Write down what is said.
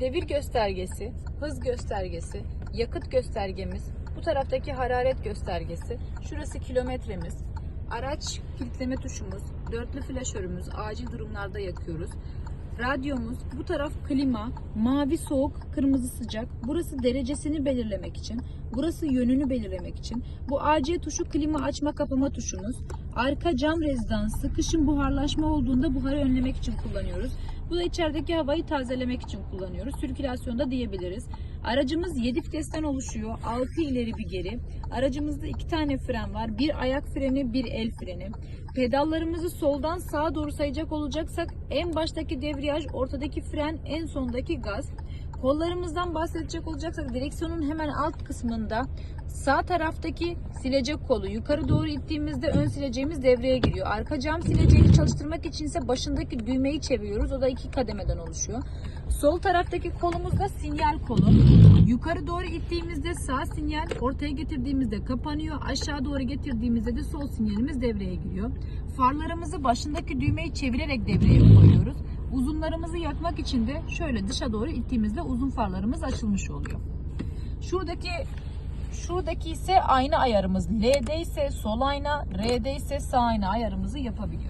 devir göstergesi, hız göstergesi, yakıt göstergemiz, bu taraftaki hararet göstergesi, şurası kilometremiz, araç kilitleme tuşumuz, dörtlü flaşörümüz, acil durumlarda yakıyoruz. Radyomuz, bu taraf klima, mavi soğuk, kırmızı sıcak. Burası derecesini belirlemek için, burası yönünü belirlemek için. Bu AC tuşu klima açma kapama tuşumuz. Arka cam rezidansı, kışın buharlaşma olduğunda buharı önlemek için kullanıyoruz. Bu da içerideki havayı tazelemek için kullanıyoruz. Sirkülasyonda diyebiliriz. Aracımız 7 vitesten oluşuyor. 6 ileri bir geri. Aracımızda 2 tane fren var. Bir ayak freni, bir el freni. Pedallarımızı soldan sağa doğru sayacak olacaksak en baştaki debriyaj, ortadaki fren, en sondaki gaz. Kollarımızdan bahsedecek olacaksak direksiyonun hemen alt kısmında sağ taraftaki silecek kolu yukarı doğru ittiğimizde ön sileceğimiz devreye giriyor. Arka cam sileceğini çalıştırmak için ise başındaki düğmeyi çeviriyoruz. O da iki kademeden oluşuyor. Sol taraftaki kolumuz da sinyal kolu. Yukarı doğru ittiğimizde sağ sinyal, ortaya getirdiğimizde kapanıyor. Aşağı doğru getirdiğimizde de sol sinyalimiz devreye giriyor. Farlarımızı başındaki düğmeyi çevirerek devreye koyuyoruz. Uzunlarımızı yakmak için de şöyle dışa doğru ittiğimizde uzun farlarımız açılmış oluyor. Şuradaki şuradaki ise ayna ayarımız. L'de ise sol ayna, R'de ise sağ ayna ayarımızı yapabiliyor.